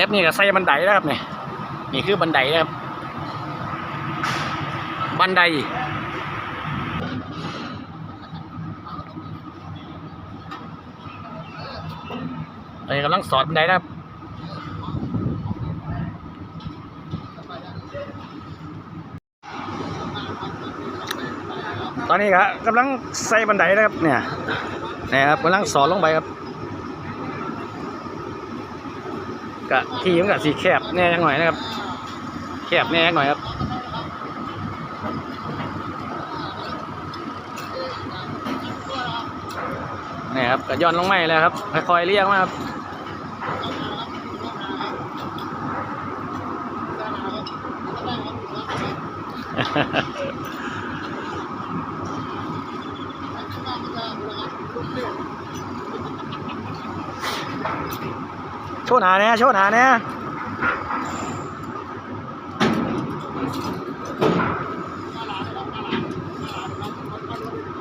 ต็ปนี่ก็ใส่บันไดนะครับเนี่ยนี่คือบันไดนะครับ บันไดตอนนี้กำลังสอดบันไดนะครับตอนนี้ครับกำลังใส่บันไดนะครับเนี่ยนะครับกำลังสอนลงไปครับ กะที่มันกะสีแคบแน่ยังหน่อยนะครับ แคบแน่หน่อยครับนี่ครับก็ย้อนลงไม่แล้วครับค่อยๆเรียกมาครับ ชว์หนาเนี่ยโชว์หนาเนี่ย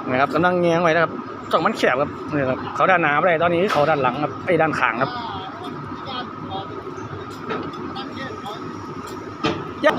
นะครับกำลังเงี้ยงไว้นะครับจ่องมันแคบครับนี่ครับเขาด้านหน้าไปตอนนี้เขาด้านหลังครับไอ้ด้านข้างครับยับ